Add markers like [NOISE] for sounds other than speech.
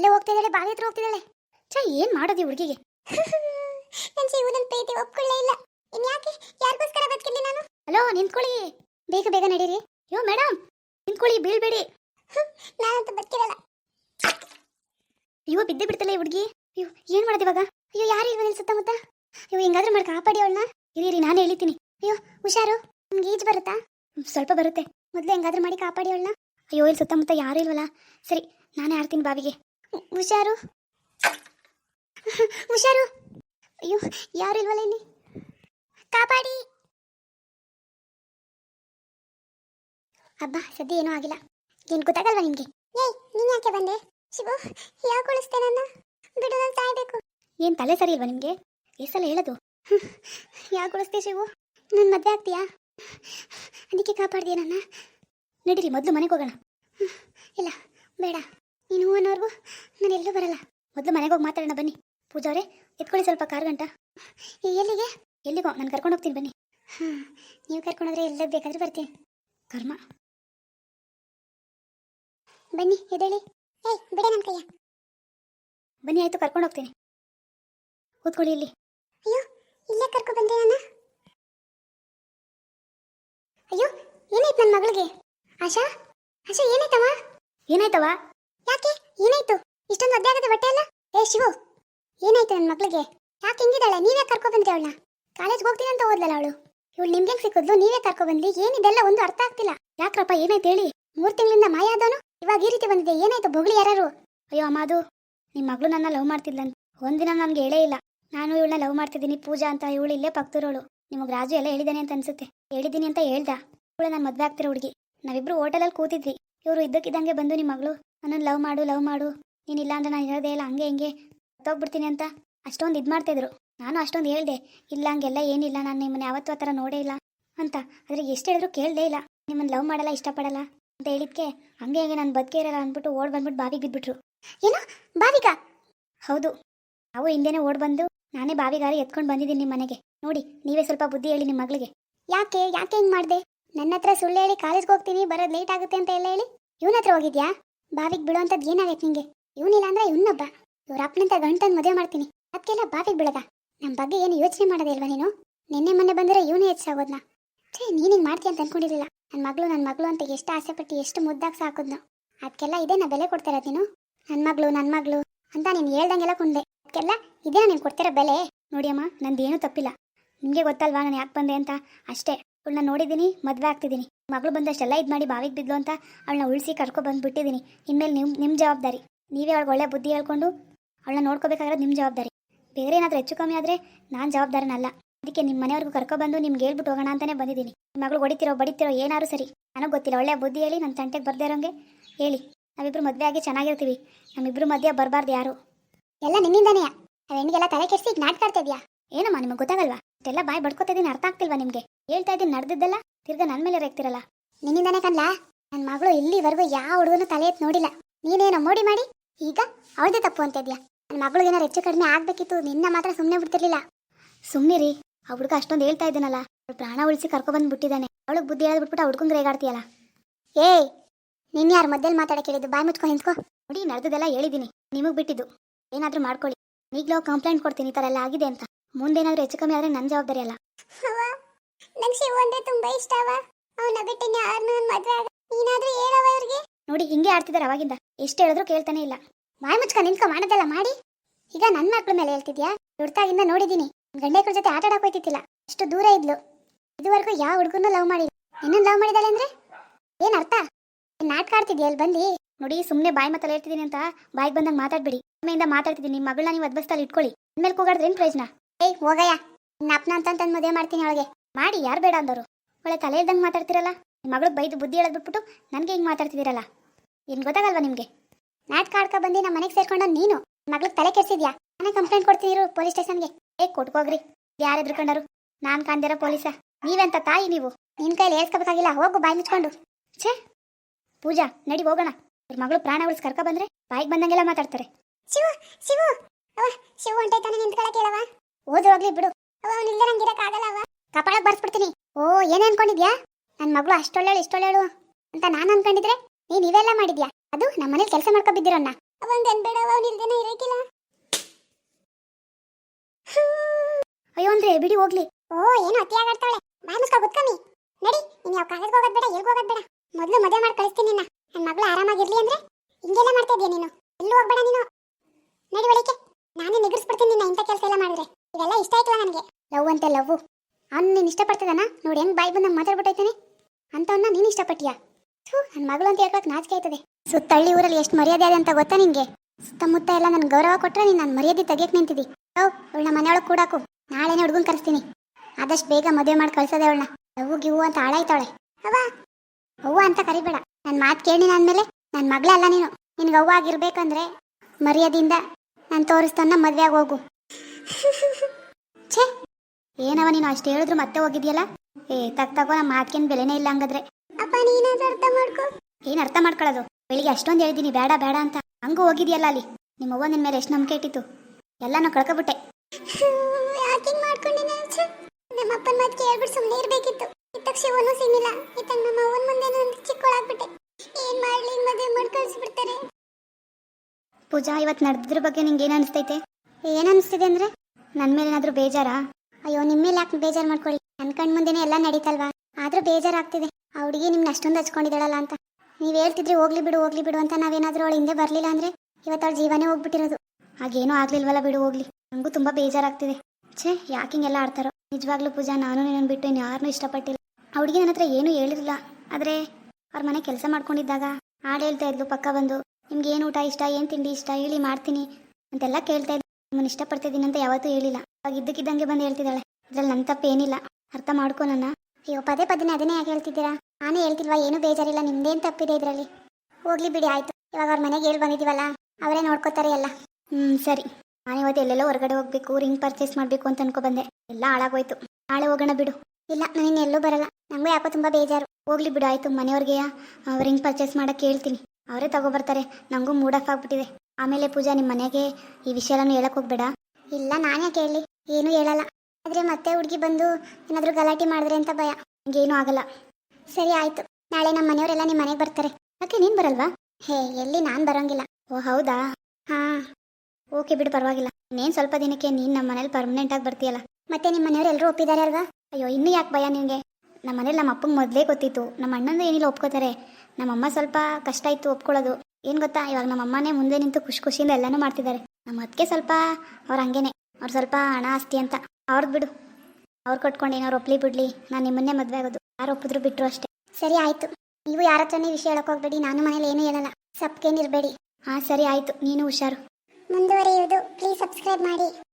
ಅಲ್ಲೇ ಹೋಗ್ತಿದ್ದಾಳೆ ಬಾವಿ ಹತ್ರ ಹೋಗ್ತಿದ್ದಾಳೆ ಛೇ ಏನ್ ಮಾಡೋದು ಹುಡುಗಿಗೆ? [LAUGHS] ನನ್ನ ಜೀವನದ ಪ್ರೀತಿ ಒಪ್ಕೊಳ್ಳೇ ಇಲ್ಲ. ಇನ್ಯಾಕೆ ಯಾರಿಗೋಸ್ಕರ ಬದುಕಿದ್ದೆ ನಾನು? ಹಲೋ ನಿಂತ್ಕೊಳ್ಳಿ. ಬೇಗ ಬೇಗ ನಡೀರಿ. ಯೋ ಮೇಡಮ್ ನಿಂತ್ಕೊಳ್ಳಿ ಬೀಳ್ಬೇಡಿ. [LAUGHS] ನಾನಂತೂ ಬದುಕಿರಲ್ಲ. ಅಯ್ಯೋ ಬಿದ್ದೆ ಬಿಡ್ತಲ್ಲ ಈ ಹುಡುಗಿ. ಅಯ್ಯೋ ಏನ್ ಮಾಡೋದು ಇವಾಗ? ಅಯ್ಯೋ ಯಾರು ಇಲ್ವ ನಿನ್ ಸುತ್ತಮುತ್ತ? ಅಯ್ಯೋ ಹೆಂಗಾದ್ರೂ ಮಾಡಿ ಕಾಪಾಡಿ ಅವಳನ್ನ. ಇರಿ ನಾನೇ ಹೇಳಿತೀನಿ. ಅಯ್ಯೋ ಹುಷಾರು. ನಿಮ್ಗೆ ಈಜ್ ಬರುತ್ತಾ? ಸ್ವಲ್ಪ ಬರುತ್ತೆ. ಮೊದಲು ಹೆಂಗಾದ್ರೂ ಮಾಡಿ ಕಾಪಾಡಿ ಅವಳನ್ನ. ಅಯ್ಯೋ ಇಲ್ಲಿ ಸುತ್ತಮುತ್ತ ಯಾರು ಇಲ್ವಲ್ಲ? ಸರಿ ನಾನೇ ಆಡ್ತೀನಿ ಬಾವಿಗೆ. ಹುಷಾರು. ಹುಷಾರು. ಅಯ್ಯೋ, ಯಾರು ಇಲ್ವಲ್ಲ ಇಲ್ಲಿ? ಕಾಪಾಡಿ. ಅಬ್ಬ, ಸದ್ಯ ಏನೂ ಆಗಿಲ್ಲ. ಏನು ಗೊತ್ತಾಗಲ್ವಾ ನಿಮಗೆ? ಏಯ್, ನೀನ್ ಯಾಕೆ ಬಂದೆ? ಶಿವು, ಯಾವ ಕೊಳಿಸ್ತೆ ನನ್ನ? ಬಿಡು, ನಾನು ಸಾಯ್ಬೇಕು. ಏನು ತಲೆ ಸರಿ ಇಲ್ವಾ ನಿಮ್ಗೆ? ಸಲ ಹೇಳೋದು. ಯಾವ ಉಳಿಸ್ತೆ ಶಿವು? ನನ್ನ ಮದುವೆ ಆಗ್ತೀಯಾ? ಅದಕ್ಕೆ ಕಾಪಾಡ್ತೀಯ ನನ್ನ. ನಡೀರಿ, ಮೊದಲು ಮನೆಗೆ ಹೋಗೋಣ. ಇಲ್ಲ, ಬೇಡ. ನೀನು ಹೂ ನಾನು ಎಲ್ಲೂ ಬರಲ್ಲ. ಮೊದಲು ಮನೆಗೆ ಹೋಗಿ ಮಾತಾಡೋಣ ಬನ್ನಿ. ಪೂಜಾ ಅವರೇ, ಎತ್ಕೊಳ್ಳಿ ಸ್ವಲ್ಪ ಕಾರ್ ಗಂಟ. ಎಲ್ಲಿಗೆ? ಎಲ್ಲಿಗೋ, ನಾನು ಕರ್ಕೊಂಡು ಹೋಗ್ತೀನಿ ಬನ್ನಿ. ಹಾಂ, ನೀವು ಕರ್ಕೊಂಡೋದ್ರೆ ಎಲ್ಲ ಬೇಕಾದ್ರೆ ಬರ್ತೀನಿ. ಕರ್ಮ. ಬನ್ನಿ ಎದೇಳಿ ಏಯ್, ಬಿಡ ನನ್ನ ಕೈಯ. ಬನ್ನಿ, ಆಯಿತು, ಕರ್ಕೊಂಡು ಹೋಗ್ತೀನಿ. ಕೂತ್ಕೊಳ್ಳಿ ಇಲ್ಲಿ. ಅಯ್ಯೋ, ಇಲ್ಲೇ ಕರ್ಕೊ ಬಂದೆ ನಾನು. ಅಯ್ಯೋ, ಏನಾಯ್ತು ನನ್ನ ಮಗಳಿಗೆ? ಆಶಾ? ಆಶಾ, ಏನಾಯ್ತವ? ಏನಾಯ್ತವ? ಯಾಕೆ? ಏನಾಯ್ತು? ಇಷ್ಟೊಂದು ಒದ್ದೆ ಆಗದೆ ಬಟ್ಟೆ ಅಲ್ಲ ಏ, ಶಿವು. ಏನಾಯ್ತು ನನ್ನ ಮಗಳಿಗೆ? ಯಾಕೆ ಹಿಂಗಿದ್ದಾಳೆ? ನೀವೇ ಕರ್ಕೊ ಬಂದ್ರಿ ಅವಳನ್ನ? ಕಾಲೇಜ್ಗೆ ಹೋಗ್ತೀನಿ ಅಂತ ಹೋದ್ಲಲ್ಲ ಅವಳು. ಇವಳು ನಿಮ್ಗೆ ಸಿಕ್ಕಿದ್ಲು? ನೀವೇ ಕರ್ಕೊ ಬಂದ್ರಿ? ಏನಿದೆಲ್ಲ ಒಂದು ಅರ್ಥ ಆಗ್ತಿಲ್ಲ. ಯಾಕ್ರಪ್ಪ ಏನಾಯ್ತು ಹೇಳಿ? ಮೂರು ತಿಂಗಳಿಂದ ಮಾಯ ಆದವನು? ಇವಾಗ ಈ ರೀತಿ ಬಂದಿದೆ ಏನಾಯ್ತು ಬೊಗಳಿ ಯಾರು ಅಯ್ಯೋ ಅಮ್ಮ ನಿಮ್ಮ ಮಗಳು ನನ್ನ ಲವ್ ಮಾಡ್ತಿದ್ಲಂತ. ಒಂದಿನ ನನ್ಗೆ ಹೇಳೇ ಇಲ್ಲ. ನಾನು ಇವಳನ್ನ ಲವ್ ಮಾಡ್ತಿದ್ದೀನಿ, ಪೂಜಾ ಅಂತ. ಇವಳು ಇಲ್ಲೇ ಪಕ್ತೂರೋಳು ನಿಮಗೆ ರಾಜು ಎಲ್ಲ ಹೇಳಿದ್ದಾನೆ ಅಂತ ಅನ್ಸುತ್ತೆ. ಹೇಳಿದ್ದೀನಿ ಅಂತ ಹೇಳ್ದ. ಇವಳು ನಾನು ಮದುವೆ ಆಗ್ತಿರೋ ಹುಡುಗಿ. ನಾವಿಬ್ರು ಹೋಟೆಲಲ್ಲಿ ಕೂತಿದ್ವಿ. ಇವರು ಇದ್ದಕ್ಕಿದ್ದಂಗೆ ಬಂದು ನಿಮ್ಮ ಮಗಳು ನನ್ನನ್ನು ಲವ್ ಮಾಡು ಲವ್ ಮಾಡು. ನೀನಿಲ್ಲ ಅಂದ್ರೆ ನಾನು ಇರೋದೇ ಇಲ್ಲ, ಹಂಗೆ, ಹಿಂಗೆ. ಹೋಗ್ಬಿಡ್ತೀನಿ ಅಂತ ಅಷ್ಟೊಂದು ಇದು ಮಾಡ್ತಿದ್ರು. ನಾನು ಅಷ್ಟೊಂದು ಹೇಳ್ದೆ, ಇಲ್ಲ, ಹಂಗೆಲ್ಲ ಏನಿಲ್ಲ, ನಾನು ನಿಮ್ಮನ್ನು ಯಾವತ್ತೂ ಆ ಥರ ನೋಡೇ ಇಲ್ಲ ಅಂತ. ಆದರೆ ಎಷ್ಟು ಹೇಳಿದ್ರು ಕೇಳದೇ ಇಲ್ಲ. ನಿಮ್ಮನ್ನು ಲವ್ ಮಾಡಲ್ಲ, ಇಷ್ಟಪಡಲ್ಲ ಅಂತ ಹೇಳಿದ್ಕೆ ಹಂಗೆ ಹಂಗೆ ನಾನು ಬದುಕೇ ಇರಲ್ಲ ಅಂದ್ಬಿಟ್ಟು ಓಡ್ ಬಂದ್ಬಿಟ್ಟು ಬಾವಿಗೆ ಬಿದ್ಬಿಟ್ರು. ಏನೋ? ಬಾವಿಗ? ಹೌದು. ನಾವು ಹಿಂದೆನೇ ಓಡ್ ಬಂದು ನಾನೇ ಬಾವಿಗಾರಿ ಎತ್ಕೊಂಡು ಬಂದಿದ್ದೀನಿ ನಿಮ್ಮ ಮನೆಗೆ. ನೋಡಿ, ನೀವೇ ಸ್ವಲ್ಪ ಬುದ್ಧಿ ಹೇಳಿ ನಿಮ್ಮ ಮಗಳಿಗೆ. ಯಾಕೆ ಯಾಕೆ ಹಿಂಗೆ ಮಾಡಿದೆ? ನನ್ನ ಹತ್ರ ಸುಳ್ಳು ಹೇಳಿ ಕಾಲೇಜ್ಗೆ ಹೋಗ್ತೀನಿ ಬರೋದು ಲೇಟ್ ಆಗುತ್ತೆ ಅಂತ ಎಲ್ಲ ಹೇಳಿ? ಇವನ ಹತ್ರ ಹೋಗಿದ್ಯಾ? ಬಾವಿಗೆ ಬಿಡುವಂಥದ್ದು ಏನಾಗೈತೆ ನಿಂಗೆ? ಇವನಿಲ್ಲ ಅಂದ್ರೆ ಇವನೊಬ್ಬ. ಇವ್ರ ಅಪ್ಪನಂತ ಗಂಟನ್ ಮದುವೆ ಮಾಡ್ತೀನಿ. ಅದಕ್ಕೆಲ್ಲ ಬಾವಿಗೆ ಬಿಡದ ನಮ್ಮ ಬಗ್ಗೆ ಏನು ಯೋಚನೆ ಮಾಡೋದೇ ಇಲ್ವಾ ನೀನು? ನಿನ್ನೆ ಮೊನ್ನೆ ಬಂದರೆ ಇವನೇ ಹೆಚ್ಚಾಗೋದ್ನ ಛೇ, ನೀನು ಹಿಂಗೆ ಮಾಡ್ತೀಯ ಅಂತ ಅನ್ಕೊಂಡಿರಲಿಲ್ಲ. ನನ್ನ ಮಗಳು ನನ್ನ ಮಗಳು ಅಂತ ಎಷ್ಟು ಆಸೆಪಟ್ಟು ಎಷ್ಟು ಮುದ್ದಾಗಿ ಸಾಕೋದ್ನು. ಅದಕ್ಕೆಲ್ಲ ಇದೇ ನಾ ಬೆಲೆ ಕೊಡ್ತಿರೋದು ನೀನು? ನನ್ನ ಮಗಳು ನನ್ನ ಮಗಳು ಅಂತ ನೀನು ಹೇಳ್ದಂಗೆಲ್ಲ ಕುಂದೆ. ಅದಕ್ಕೆಲ್ಲ ಇದೇ ನೀನು ಕೊಡ್ತಿರೋ ಬೆಲೆ. ನೋಡಿ ಅಮ್ಮ ಏನೂ ತಪ್ಪಿಲ್ಲ. ನಿಮಗೆ ಗೊತ್ತಲ್ವಾ ನಾನು ಯಾಕೆ ಬಂದೆ ಅಂತ? ಅಷ್ಟೇ. ಇವಳನ್ನ ನೋಡಿದ್ದೀನಿ, ಮದುವೆ ಆಗ್ತಿದ್ದೀನಿ. ಮಗಳು ಬಂದಷ್ಟೆಲ್ಲ ಇದು ಮಾಡಿ ಬಾವಿಗೆ ಬಿದ್ದು ಅಂತ ಅವಳನ್ನ ಉಳಿಸಿ ಕರ್ಕೊ ಬಂದು ಬಿಟ್ಟಿದ್ದೀನಿ ಇನ್ಮೇಲೆ ನಿಮ್ಮ ನಿಮ್ಮ ಜವಾಬ್ದಾರಿ. ನೀವೇ ಅವಳಿಗೆ ಒಳ್ಳೆ ಬುದ್ಧಿ ಹೇಳ್ಕೊಂಡು ಅವಳನ್ನ ನೋಡ್ಕೋಬೇಕಾಗಿರೋದು ನಿಮ್ಮ ಜವಾಬ್ದಾರಿ. ಬೇರೆ ಏನಾದರೂ ಹೆಚ್ಚು ಕಮ್ಮಿ ಆದರೆ ನಾನು ಜವಾಬ್ದಾರನಲ್ಲ. ಅದಕ್ಕೆ ನಿಮ್ಮ ಮನೆಯವ್ರಿಗೂ ಕರ್ಕೊಬಂದು ನಿಮ್ಗೆ ಹೇಳ್ಬಿಟ್ಟು ಹೋಗೋಣ ಅಂತಲೇ ಬಂದಿದ್ದೀನಿ ನಿಮ್ಮ ಮಗಳು ಹೊಡಿತಿರೋ ಬಡಿತಿರೋ ಏನಾರು ಸರಿ. ನನಗೆ ಗೊತ್ತಿಲ್ಲ. ಒಳ್ಳೆ ಬುದ್ಧಿ ಹೇಳಿ ನನ್ನ ತಂಟೆಗೆ ಬರ್ದೇ ಇರೋಂಗೆ ಹೇಳಿ. ನಾವಿಬ್ಬರು ಮದುವೆ ಆಗಿ ಚೆನ್ನಾಗಿರ್ತೀವಿ. ನಮ್ಮಿಬ್ಬರು ಮಧ್ಯೆ ಬರಬಾರ್ದು ಯಾರು. ಎಲ್ಲ ನಿನ್ನಿಂದನೇ ಆ ಹೆಣ್ಣಿಗೆಲ್ಲ ತಲೆ ಕೆಡಿಸಿ ಈಗ ನಾಟಕ ಆಡ್ತಾ ಇದೆಯಾ? ಏನಮ್ಮ ನಿಮಗೆ ಗೊತ್ತಾಗಲ್ವಾ? ಇಷ್ಟೆಲ್ಲ ಬಾಯಿ ಬಡ್ಕೋತಾ ಇದೀನಿ ಅರ್ಥ ಆಗ್ತಿಲ್ವಾ ನಿಮಗೆ? ಹೇಳ್ತಾ ಇದ್ದೀನಿ, ನಡೆದಿದ್ದಲ್ಲ. ತಿರ್ಗಾ ನನ್ನ ಮೇಲೆ ರೇಗ್ತಿರಲ್ಲ. ನಿನ್ನಿಂದಾನೇ ಕನ್ಲಾ ನನ್ನ ಮಗಳು ಇಲ್ಲಿವರೆಗೂ ಯಾವ ಹುಡುಗನು ತಲೆ ಎತ್ತು ನೋಡಿಲ್ಲ. ನೀನೇನೋ ಮೋಡಿ ಮಾಡಿ? ಈಗ ಅವಳದೇ ತಪ್ಪು ಅಂತ ಇದೆಯಾ ನನ್ನ ಮಗಳಿಗೆ ಏನಾರು ಹೆಚ್ಚು ಕಡಿಮೆ ಆಗ್ಬೇಕಿತ್ತು, ನಿನ್ನ ಮಾತ್ರ ಸುಮ್ಮನೆ ಬಿಡ್ತಿರ್ಲಿಲ್ಲ. ಸುಮ್ಮನೆ ರೀ ಆ ಹುಡುಗ ಅಷ್ಟೊಂದು ಹೇಳ್ತಾ ಇದ್ದಾನಲ್ಲ. ಅವ್ಳು ಪ್ರಾಣ ಉಳಿಸಿ ಕರ್ಕೊಬಂದು ಬಿಟ್ಟಿದ್ದಾನೆ. ಅವಳಿಗೆ ಬುದ್ಧಿ ಹೇಳಿ ಆ ಹುಡ್ಕಂಗ್ ರೇಗಾಡ್ತೀಯಲ್ಲ. ಏಯ್! ನಿನ್ನ ಯಾರು ಮಧ್ಯದಲ್ಲಿ ಮಾತಾಡಕ್ಕೆ ಹೇಳಿದ್ದು? ಬಾಯ್ ಮುಚ್ಕೊ ಹಿಂಸ್ಕೊ ನೋಡಿ ನಡೆದದೆಲ್ಲ ಹೇಳಿದ್ದೀನಿ ನಿಮಗೆ ಬಿಟ್ಟಿದ್ದು. ಏನಾದರೂ ಮಾಡ್ಕೊಳ್ಳಿ. ಈಗಲೂ ಕಂಪ್ಲೇಂಟ್ ಕೊಡ್ತೀನಿ, ಈ ಥರ ಎಲ್ಲ ಆಗಿದೆ ಅಂತ. ಮುಂದೇನಾದ್ರೂ ಹೆಚ್ಚು ಕಮ್ಮಿ ಆದರೆ ನನ್ನ ಜವಾಬ್ದಾರಿ ಅಲ್ಲ. ನಂಗೆ ಶಿವ ಅಂದ್ರೆ ತುಂಬಾ ಇಷ್ಟ ಅವ. ಅವನ ಬಿಟ್ಟು ಯಾರನ್ನೂ ಮದುವೆ ಆಗ ನೀನಾದ್ರೂ ಹೇಳವ ಇವ್ರಿಗೆ? ನೋಡಿ, ಹಿಂಗೆ ಆಡ್ತಿದ್ದಾರೆ ಅವಾಗಿಂದ. ಎಷ್ಟು ಹೇಳಿದ್ರು ಕೇಳ್ತಾನೆ ಇಲ್ಲ. ಬಾಯ್ ಮುಚ್ಕ ನಿಂತ್ಕೊ ಮಾಡೋದಲ್ಲ ಮಾಡಿ. ಈಗ ನನ್ನ ಮಕ್ಳ ಮೇಲೆ ಹೇಳ್ತಿದ್ಯಾ? ದೊಡ್ಡದಾಗಿಂದ ನೋಡಿದ್ದೀನಿ ಗಂಡೆಕ್ರ ಜೊತೆ ಆಟ ಆಡಕ್ ಹೋಯ್ತಿತ್ತಿಲ್ಲ ಅಷ್ಟು ದೂರ ಇದ್ಲು. ಇದುವರೆಗೂ ಯಾವ ಹುಡುಗನ ಲವ್ ಮಾಡಿಲ್ಲ. ಇನ್ನೊಂದು ಲವ್ ಮಾಡಿದಾಳೆ ಅಂದ್ರೆ? ಏನ್ ಅರ್ಥ? ನಾಟಕ ಆಡ್ತಿದ್ಯಾ ಅಲ್ಲಿ ಬಂದು? ನೋಡಿ ಸುಮ್ಮನೆ ಬಾಯಿ ಮಾತಲ್ಲಿ ಹೇಳ್ತಿದ್ದೀನಿ ಅಂತ ಬಾಯಿಗೆ ಬಂದಾಗ್ ಮಾತಾಡ್ಬಿಡಿ. ಆಮೇಲಿಂದ ಮಾತಾಡ್ತಿದ್ದೀನಿ ನಿಮ್ಮ ಮಗಳನ್ನ ನೀವು ಅದ್ಬಸ್ತಲ್ಲಿ ಇಟ್ಕೊಳ್ಳಿ. ಇನ್ಮೇಲೆ ಕೂಗಾಡಿದ್ರೆ ಏನು ಪ್ರಯೋಜನ? ಏಯ್, ಹೋಗಯ್ಯ. ನಿನ್ನ ಅಪ್ಪನ ಅಂತ ಮದುವೆ ಮಾಡ್ತೀನಿ ಅವಳಿಗೆ. ಮಾಡಿ ಯಾರು ಬೇಡ ಅಂದರು. ಒಳ್ಳೆ ತಲೆ ಇದ್ದಂಗೆ ಮಾತಾಡ್ತಿರಲ್ಲ ನಿಮ್ಮ ಮಗಳು ಬೈದು ಬುದ್ಧಿ ಹೇಳೋದು ಬಿಟ್ಬಿಟ್ಟು ನನಗೆ ಹಿಂಗೆ ಮಾತಾಡ್ತಿದ್ದೀರಲ್ಲ ಏನು ಗೊತ್ತಾಗಲ್ವಾ ನಿಮಗೆ? ನಾಟ್ ಕಾಡ್ಕೊ ಬಂದು ನಮ್ಮ ಮನೆಗೆ ಸೇರ್ಕೊಂಡ ನೀನು? ಮಗಳಿಗೆ ತಲೆ ಕೆರೆಸಿದ್ಯಾ ನಾನೇ ಕಂಪ್ಲೇಂಟ್ ಕೊಡ್ತಿದ್ರು ಪೊಲೀಸ್ ಸ್ಟೇಷನ್ಗೆ? ಏ, ಕೊಟ್ಕೋಗ್ರಿ. ಯಾರು ಎದ್ರುಕೊಂಡರು ನಾನು ಕಾಣ್ದಿರೋ ಪೊಲೀಸ. ನೀವೆಂತ ತಾಯಿ ನೀವು? ನಿನ್ನ ಕೈಲಿ ಏರ್ಸ್ಕೋಬೇಕಾಗಿಲ್ಲ ಹೋಗು ಬಾಯಿ ಮುಚ್ಕೊಂಡು. ಛೇ! ಪೂಜಾ, ನಡಿ ಹೋಗೋಣ. ಅವ್ರ ಮಗಳು ಪ್ರಾಣ ಉಳಿಸ್ ಕರ್ಕ ಬಂದ್ರೆ ಬಾಯಿಗೆ ಬಂದಂಗೆಲ್ಲ ಮಾತಾಡ್ತಾರೆ. ಶಿವ ಶಿವ! ಅವ ಶಿವು ಹೊಂಟೆ ತಾನೆ ನಿಂತ್ಕೊಳಕ್ ಹೇಳವ ಓದು ಹೋಗ್ಲಿ ಬಿಡು. ಅವ ಅವ್ನು ಆಗಲ್ಲ ಬರ್ಸ್ಬಿಡ್ತೀನಿ. ಓ, ಏನೇ ಅನ್ಕೊಂಡಿದ್ಯಾ? ನನ್ನ ಮಗಳು ಅಷ್ಟೊಳ್ಳೇಳು, ಇಷ್ಟೊಳ್ಳೇಳು ಅಂತ ನಾನು ಅನ್ಕೊಂಡಿದ್ರೆ ನೀನ್ ಇವೆಲ್ಲ ಮಾಡಿದ್ಯಾ? ಅದು ನಮ್ಮ ಮನೇಲಿ ಕೆಲಸ ಮಾಡ್ಕೊ ಬಿದ್ದಿರೋಣ ಇರಕಿಲ್ಲ. ಅಯ್ಯೋ, ಅಂದ್ರೆ ಬಿಡಿ, ಹೋಗ್ಲಿ. ಓ, ಏನು ಅತಿಯಾಗಾಡ್ತಾಳೆ ಬಾಯ್ ಮುಸ್ಕ ಗೊತ್ಕಮ್ಮಿ ನಡಿ ನೀನು ಯಾವ ಕಾಲೇಜ್ಗೆ ಹೋಗೋದ್ ಬೇಡ, ಎಲ್ಗೂ ಹೋಗೋದ್ ಬೇಡ. ಮೊದ್ಲು ಮದುವೆ ಮಾಡಿ ಕಳಿಸ್ತೀನಿ ನಿನ್ನ. ಮಗಳು ಆರಾಮಾಗಿರ್ಲಿ ಅಂದ್ರೆ ಹಿಂಗೆಲ್ಲ ಮಾಡ್ತಾ ಇದೀಯ ನೀನು? ಎಲ್ಲೂ ಹೋಗ್ಬೇಡ ನೀನು. ನಡಿ ಒಳಕ್ಕೆ. ನಾನೇ ನಿಗರ್ಸ್ಬಿಡ್ತೀನಿ ನಿನ್ನ ಇಂಥ ಕೆಲಸ ಎಲ್ಲ ಮಾಡಿದ್ರೆ. ಇದೆಲ್ಲ ಇಷ್ಟ ಆಯ್ತಲ್ಲ ನನಗೆ. ಲವ್ ಅಂತೆ ಲವ್. ಅವ್ನು ನೀನು ಇಷ್ಟಪಡ್ತದಾನ ನೋಡಿ ಹೆಂಗ್ ಬಾಯಿ ಬಂದು ಮಾತಾಡ್ಬಿಟ್ಟೈತಾನೆ ಅಂತವನ್ನ ನೀನು ಇಷ್ಟಪಟ್ಟಿಯಾ? ಥೂ ನನ್ನ ಮಗಳು ಅಂತ ಹೇಳ್ಕೊಳಕ್ಕೆ ನಾಚಿಕೆ ಆಯ್ತದೆ. ಸುತ್ತಳ್ಳಿ ಊರಲ್ಲಿ ಎಷ್ಟು ಮರ್ಯಾದೆ ಅದೆ ಅಂತ ಗೊತ್ತಾ ನಿಂಗೆ? ಸುತ್ತಮುತ್ತ ಎಲ್ಲ ನನ್ನ ಗೌರವ ಕೊಟ್ಟರೆ ನೀನು ನನ್ನ ಮರ್ಯಾದೆ ತೆಗಿಯಕ್ಕೆ ನಿಂತಿದ್ದಿ ಓ ಅವಳನ್ನ ಮನೆಯೊಳಗೆ ಕೂಡಾಕು. ನಾಳೆನೇ ಹುಡುಗನ್ ಕರೆಸ್ತೀನಿ. ಆದಷ್ಟು ಬೇಗ ಮದುವೆ ಮಾಡಿ ಕಳ್ಸೋದೆ ಅವಳನ್ನ. ಅವು ಗಿವು ಅಂತ ಹಾಳಾಯ್ತಾಳೆ. ಅವ್ವ ಅವ್ವ ಅಂತ ಕರಿಬೇಡ. ನನ್ನ ಮಾತು ಕೇಳಿ ಅಂದಮೇಲೆ ನನ್ನ ಮಗಳೇ ಅಲ್ಲ ನೀನು. ನಿನಗೆ ಅವ್ವ ಆಗಿರ್ಬೇಕಂದ್ರೆ ಮರ್ಯಾದೆಯಿಂದ ನಾನು ತೋರಿಸ್ತಾನ ಮದುವೆ ಆಗಿ ಹೋಗು. ಛೇ ಏನವ ನೀನು ಅಷ್ಟು ಹೇಳಿದ್ರು ಮತ್ತೆ ಹೋಗಿದ್ಯಲ್ಲ? ಏ ತಗ್ ತಗೋ ನಮ್ಮ ಮಾತ್ಕೇನ್ ಬೆಲೆನೇ ಇಲ್ಲ ಹಂಗಾದ್ರೆ. ಅಪ್ಪ ನೀನಾದ್ರೂ ಅರ್ಥ ಮಾಡ್ಕೊ. ಏನ್ ಅರ್ಥ ಮಾಡ್ಕೊಳ್ಳೋದು ಬೆಳಿಗ್ಗೆ ಅಷ್ಟೊಂದು ಹೇಳಿದೀನಿ ಬೇಡ ಬೇಡ ಅಂತ. ಹಂಗೂ ಹೋಗಿದ್ಯಲ್ಲ ಅಲ್ಲಿ. ನಿಮ್ಮ ಅವ್ವ ನಿನ್ ಮೇಲೆ ಎಷ್ಟು ನಂಬಿಕೆ ಇಟ್ಟಿತ್ತು. ಎಲ್ಲಾನು ಕಳ್ಕೊಬಿಟ್ಟೆ. ಯಾಕೆ ಮಾಡ್ಕೊಂಡಿನ ನಮ್ಮ ಅಪ್ಪನ ಮಾತು ಕೇಳ್ಬಿಟ್ಟು ಸುಮ್ಮನೆ ಇರಬೇಕಿತ್ತು. ಇತ್ತಕ್ಷ ಶಿವನು ಸಿಗ್ಲಿಲ್ಲ ಇತ್ತ ನಮ್ಮ ಅವ್ವನ ಮುಂದೆ ನಾನು ಚಿಕ್ಕವಳಾಗ್ಬಿಟ್ಟೆ ಏನ್ ಮಾಡ್ಲಿ ಮದುವೆ ಮಾಡಿ ಕಳ್ಸಿಬಿಡ್ತಾರೆ. ಪೂಜಾ ಇವತ್ತು ನಡೆದ್ರ ಬಗ್ಗೆ ನಿಂಗೆ ಏನು ಅನಿಸ್ತೈತೆ? ಏನು ಅನಿಸ್ತಿದೆ ಅಂದ್ರೆ? ನನ್ನ ಮೇಲೆ ಏನಾದರೂ ಬೇಜಾರಾ? ಅಯ್ಯೋ ನಿಮ್ಮ ಮೇಲೆ ಯಾಕೆ ಬೇಜಾರು ಮಾಡ್ಕೊಳ್ಳಿ ನನ್ನ ಕಣ್ ಮುಂದೆನೇ ಎಲ್ಲ ನಡೀತಲ್ವಾ? ಆದ್ರೂ ಬೇಜಾರಾಗ್ತಿದೆ. ಆ ಹುಡುಗಿ ನಿಮ್ನ ಅಷ್ಟೊಂದು ಹಚ್ಕೊಂಡಿದ್ದಾಳಲ್ಲ ಅಂತ. ನೀವು ಹೇಳ್ತಿದ್ರಿ, ಹೋಗ್ಲಿ ಬಿಡು ಹೋಗ್ಲಿ ಬಿಡು ಅಂತ ನಾವೇನಾದ್ರೂ ಅವಳು ಹಿಂದೆ ಬರಲಿಲ್ಲ ಅಂದ್ರೆ ಇವತ್ತು ಅವಳು ಜೀವನೇ ಹೋಗ್ಬಿಟ್ಟಿರೋದು. ಹಾಗೇನೂ ಆಗ್ಲಿಲ್ವಲ್ಲ ಬಿಡು, ಹೋಗ್ಲಿ. ನನಗೂ ತುಂಬ ಬೇಜಾರಾಗ್ತಿದೆ. ಛೇ, ಯಾಕೆ ಹಿಂಗೆಲ್ಲ ಆಡ್ತಾರೋ? ನಿಜವಾಗ್ಲೂ ಪೂಜಾ, ನಾನು ನಿನ್ನ ಬಿಟ್ಟು ಇನ್ನು ಯಾರನ್ನೂ ಇಷ್ಟಪಟ್ಟಿಲ್ಲ. ಆ ಹುಡುಗಿ ನನ್ನ ಹತ್ರ ಏನೂ ಹೇಳಿರಲಿಲ್ಲ. ಆದರೆ ಅವ್ರ ಮನೆ ಕೆಲಸ ಮಾಡ್ಕೊಂಡಿದ್ದಾಗ ಹಾಡು ಹೇಳ್ತಾ ಇದ್ಲು, ಪಕ್ಕ ಬಂದು. ನಿಮ್ಗೆ ಏನು ಊಟ ಇಷ್ಟ, ಏನು ತಿಂಡಿ ಇಷ್ಟ, ಹೇಳಿ ಮಾಡ್ತೀನಿ ಅಂತೆಲ್ಲ ಕೇಳ್ತಾ ಇದ್ಲು. ನಿಮ್ಮನ್ನು ಇಷ್ಟಪಡ್ತಿದ್ದೀನಿ ಅಂತ ಯಾವತ್ತೂ ಹೇಳಿಲ್ಲ. ಅವಾಗ ಇದ್ದಕ್ಕಿದ್ದಂಗೆ ಬಂದು ಹೇಳ್ತಿದ್ದಾಳೆ. ಅದ್ರಲ್ಲಿ ನನ್ನ ತಪ್ಪೇನಿಲ್ಲ. ಅರ್ಥ ಮಾಡ್ಕೊ ಅಯ್ಯೋ, ಪದೇ ಪದೇ ಅದನ್ನೇ ಯಾಕೆ ಹೇಳ್ತಿದ್ದೀರಾ? ನಾನೇ ಹೇಳ್ತಿಲ್ವಾ? ಏನೂ ಬೇಜಾರಿಲ್ಲ. ನಿಮ್ದೇನು ತಪ್ಪಿದೆ ಇದರಲ್ಲಿ? ಹೋಗ್ಲಿ ಬಿಡಿ, ಆಯ್ತು. ಇವಾಗ ಅವ್ರ ಮನೆಗೆ ಹೇಳಿ ಬಂದಿದ್ದೀವಲ್ಲ, ಅವರೇ ನೋಡ್ಕೋತಾರೆ ಎಲ್ಲ. ಹ್ಞೂ ಸರಿ. ನಾನು ಇವತ್ತು ಎಲ್ಲೆಲ್ಲೋ ಹೊರಗಡೆ ಹೋಗ್ಬೇಕು ರಿಂಗ್ ಪರ್ಚೇಸ್ ಮಾಡಬೇಕು ಅಂತ ಅನ್ಕೊ ಬಂದೆ. ಎಲ್ಲ ಹಾಳಾಗೋಯ್ತು. ನಾಳೆ ಹೋಗೋಣ ಬಿಡು. ಇಲ್ಲ, ನಾನು ಎಲ್ಲೂ ಬರಲ್ಲ. ನನಗೂ ಯಾಕೋ ತುಂಬ ಬೇಜಾರು. ಹೋಗ್ಲಿ ಬಿಡು, ಆಯ್ತು. ಮನೆಯವ್ರಿಗೆ ರಿಂಗ್ ಪರ್ಚೇಸ್ ಮಾಡಕ್ಕೆ ಹೇಳ್ತೀನಿ. ಅವರೇ ತಗೋಬರ್ತಾರೆ. ನನಗೂ ಮೂಡ್ ಆಫ್ ಆಗ್ಬಿಟ್ಟಿದೆ. ಆಮೇಲೆ ಪೂಜಾ ನಿಮ್ಮ ಮನೆಗೆ ಈ ವಿಷಯ ಎಲ್ಲ ಹೇಳಕ್ ಹೋಗ್ಬೇಡ. ಇಲ್ಲ, ನಾನೇ ಕೇಳಿ ಏನೂ ಹೇಳಲ್ಲ. ಆದರೆ ಮತ್ತೆ ಹುಡುಗಿ ಬಂದು ಏನಾದರೂ ಗಲಾಟೆ ಮಾಡಿದ್ರೆ ಅಂತ ಭಯ. ಏನೂ ಆಗಲ್ಲ. ಸರಿ, ಆಯ್ತು. ನಾಳೆ ನಮ್ಮ ಮನೆಯವರೆಲ್ಲ ನಿಮ್ಮ ಮನೆಗೆ ಬರ್ತಾರೆ. ಯಾಕೆ ನೀನು ಬರಲ್ವಾ? ಹೇ, ಎಲ್ಲಿ? ನಾನು ಬರೋಂಗಿಲ್ಲ. ಓ, ಹೌದಾ? ಹಾಂ. ಓಕೆ ಬಿಡು, ಪರವಾಗಿಲ್ಲ. ಇನ್ನೇನು ಸ್ವಲ್ಪ ದಿನಕ್ಕೆ ನೀನು ನಮ್ಮ ಮನೇಲಿ ಪರ್ಮನೆಂಟ್ ಆಗಿ ಬರ್ತೀಯಲ್ಲ. ಮತ್ತೆ ನಿಮ್ಮ ಮನೆಯವ್ರು ಎಲ್ಲರೂ ಒಪ್ಪಿದ್ದಾರೆ ಅಲ್ವಾ? ಅಯ್ಯೋ, ಇನ್ನೂ ಯಾಕೆ ಭಯ ನಿಮಗೆ ನಮ್ಮ ಮನೇಲಿ ನಮ್ಮ ಅಪ್ಪಂಗೆ ಮೊದಲೇ ಗೊತ್ತಿತ್ತು. ನಮ್ಮ ಅಣ್ಣಂದು ಏನಿಲ್ಲ ಒಪ್ಕೋತಾರೆ. ನಮ್ಮಮ್ಮ ಸ್ವಲ್ಪ ಕಷ್ಟ ಇತ್ತು ಒಪ್ಕೊಳ್ಳೋದು. ಏನು ಗೊತ್ತಾ? ಇವಾಗ ನಮ್ಮ ಅಮ್ಮನೇ ಮುಂದೆ ನಿಂತು ಖುಷಿ ಖುಷಿಯಿಂದ ಎಲ್ಲನೂ ಮಾಡ್ತಿದ್ದಾರೆ. ನಮ್ಮ ಅದಕ್ಕೆ ಸ್ವಲ್ಪ ಅವ್ರು ಹಂಗೇನೆ. ಅವ್ರು ಸ್ವಲ್ಪ ಹಣ ಆಸ್ತಿ ಅಂತ. ಅವ್ರದ್ದು ಬಿಡು. ಅವ್ರು ಕಟ್ಕೊಂಡು ಏನಾರು ಒಪ್ಲಿ ಬಿಡ್ಲಿ. ನಾನು ನಿಮ್ಮನ್ನೇ ಮದುವೆ ಆಗೋದು. ಯಾರು ಒಪ್ಪಿದ್ರು ಬಿಟ್ಟರು ಅಷ್ಟೇ. ಸರಿ, ಆಯ್ತು. ನೀವು ಯಾರ ಹತ್ರನೇ ವಿಷಯ ಹೇಳಕ್ ಹೋಗ್ಬೇಡಿ. ನಾನು ಮನೇಲಿ ಏನೂ ಹೇಳಲ್ಲ. ಸಪ್ಕೇನಿರಬೇಡಿ ಹಾಂ, ಸರಿ, ಆಯ್ತು. ನೀನು ಹುಷಾರು. ಮುಂದುವರಿಯುವುದು. ಪ್ಲೀಸ್ ಸಬ್ಸ್ಕ್ರೈಬ್ ಮಾಡಿ.